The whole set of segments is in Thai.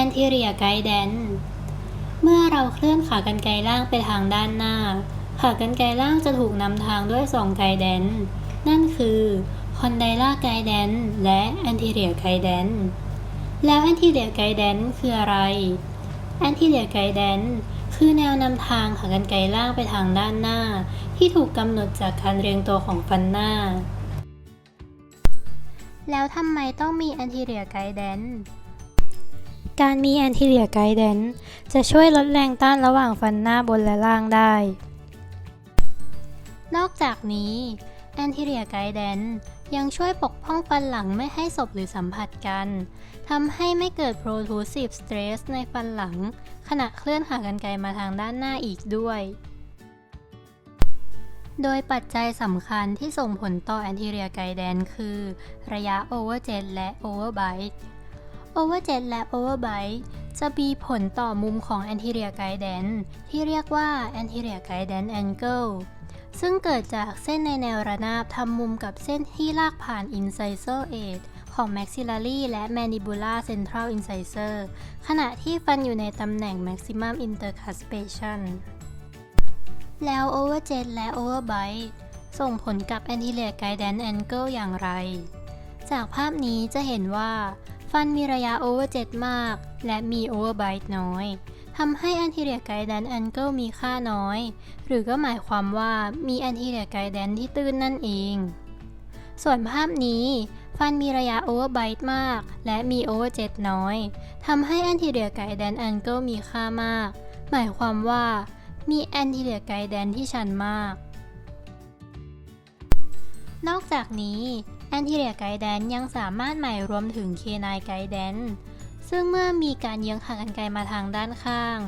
anterior guidance เมื่อเราเคลื่อนขากรรไกรล่างไปทางด้านหน้า ขากรรไกรล่างจะถูกนำทางด้วยสองไกด์แดนซ์นั่นคือ condylar guidance และ anterior guidance แล้ว anterior guidance คืออะไร anterior guidance คือแนวนำทางขากรรไกรล่างไปทางด้านหน้า ที่ถูกกำหนดจากการเรียงตัวของฟันหน้า แล้วทำไมต้องมี anterior guidance การมี anterior guidance จะช่วยลดแรงต้านระหว่างฟันหน้าบนและล่างได้ นอกจากนี้ anterior guidance ยังช่วยปกป้องฟันหลังไม่ให้ศพหรือสัมผัสกันทำให้ไม่เกิด protrusive stress ในฟันหลัง ขณะเคลื่อนขากรรไกรมาทางด้านหน้าอีกด้วย โดยปัจจัยสำคัญที่ส่งผลต่อ anterior guidance คือ ระยะ overjet และ overbite overjet และ overbite จะมีผลต่อมุมของ anterior guidance ที่เรียกว่า anterior guidance angle ซึ่งเกิดจากเส้นในแนวระนาบทำมุมกับเส้นที่ลากผ่าน incisor edge ของ maxillary และ mandibular central incisor ขณะที่ฟันอยู่ในตำแหน่ง maximum intercuspation แล้ว overjet และ overbite ส่งผลกับ anterior guidance angle อย่างไร จากภาพนี้จะเห็นว่า ฟันมีระยะ overjet มาก และมี overbite น้อยทำให้ anterior guidance angle มีค่าน้อย หรือก็หมายความว่ามี anterior guidance ที่ตื้นนั่นเอง ส่วนภาพนี้ฟันมีระยะ overbite มาก และมี overjet น้อยทำให้ anterior guidance angle มีค่ามาก หมายความว่ามี anterior guidance ที่ชันมาก นอกจากนี้ anterior guidance ยังสามารถหมายรวมถึง canine guidance ซึ่งเมื่อมีการเยื้องขากรรไกรมาทางด้านข้าง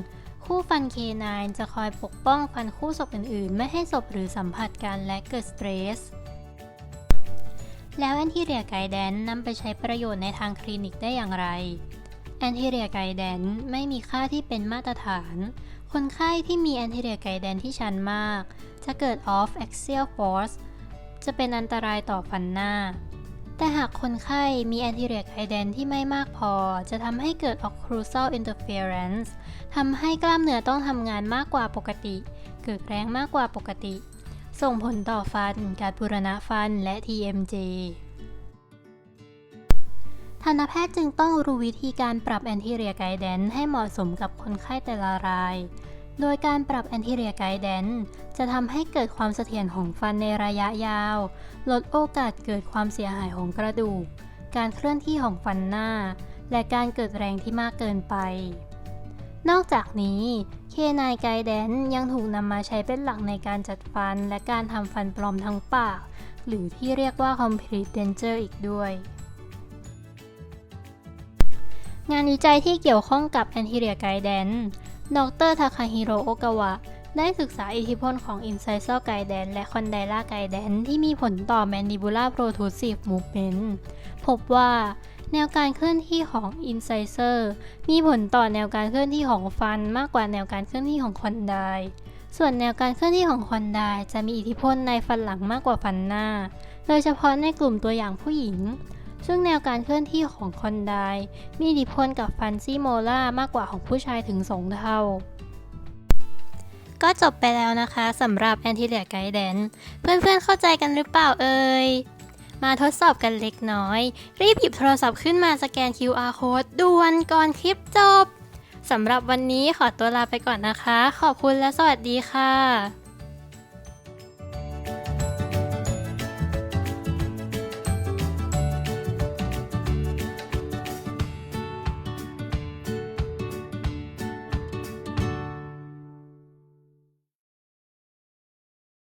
คู่ฟัน canine จะคอยปกป้องฟันคู่ศพอื่นๆ ไม่ให้ศพหรือสัมผัสกันและเกิดสเตรสแล้ว anterior guidance นำไปใช้ประโยชน์ในทางคลินิกได้อย่างไร anterior guidance ไม่มีค่าที่เป็นมาตรฐาน คนไข้ที่มี anterior guidance ที่ชันมาก จะเกิด off axial force จะเป็นอันตรายต่อฟันหน้า แต่หากคนไข้มี anterior guidance ที่ไม่มากพอ จะทำให้เกิด occlusal interference ทำให้กล้ามเนื้อต้องทำงานมากกว่าปกติ เกิดแรงมากกว่าปกติ ส่งผลต่อฟัน การบูรณะฟัน และ TMJ ทันตแพทย์จึงต้องรู้วิธีการปรับ anterior guidance ให้เหมาะสมกับคนไข้แต่ละราย โดยการปรับ anterior guidance จะทำให้เกิดความเสถียรของฟันในระยะยาว ลดโอกาสเกิดความเสียหายของกระดูก การเคลื่อนที่ของฟันหน้า และการเกิดแรงที่มากเกินไป นอกจากนี้ K9 Guidance ยังถูกนำมาใช้เป็นหลักในการจัดฟัน และการทำฟันปลอมทั้งปาก หรือที่เรียกว่า Complete Denture อีกด้วยงานวิจัยที่เกี่ยวข้องกับ Anterior Guidance ดรทาคาฮิโรโอกาวะ ได้ศึกษาอิทธิพลของ Incisor Guidance และ Condylar Guidance ที่มีผลต่อ Mandibular Protrusive Movement พบว่าแนวการเคลื่อนที่ของ Incisor มีผลต่อแนวการเคลื่อนที่ของฟันมากกว่าแนวการเคลื่อนที่ของคอนไดส่วนแนวการเคลื่อนที่ของคอนไดจะมีอิทธิพลในฟันหลังมากกว่าฟันหน้า โดยเฉพาะในกลุ่มตัวอย่างผู้หญิง ซึ่งแนวการเคลื่อนที่ของคอนไดมีอิทธิพลกับฟันซี่โมล่ามากกว่าของผู้ชายถึง 2 เท่า ก็จบไปแล้วนะคะสำหรับ Anterior Guidance เพื่อนๆเข้าใจกันหรือเปล่าเอ่ยมาทดสอบกันเล็กน้อย รีบหยิบโทรศัพท์ขึ้นมาสแกน QR code ด่วนก่อนคลิปจบสำหรับวันนี้ขอตัวลาไปก่อนนะคะ ขอบคุณและสวัสดีค่ะ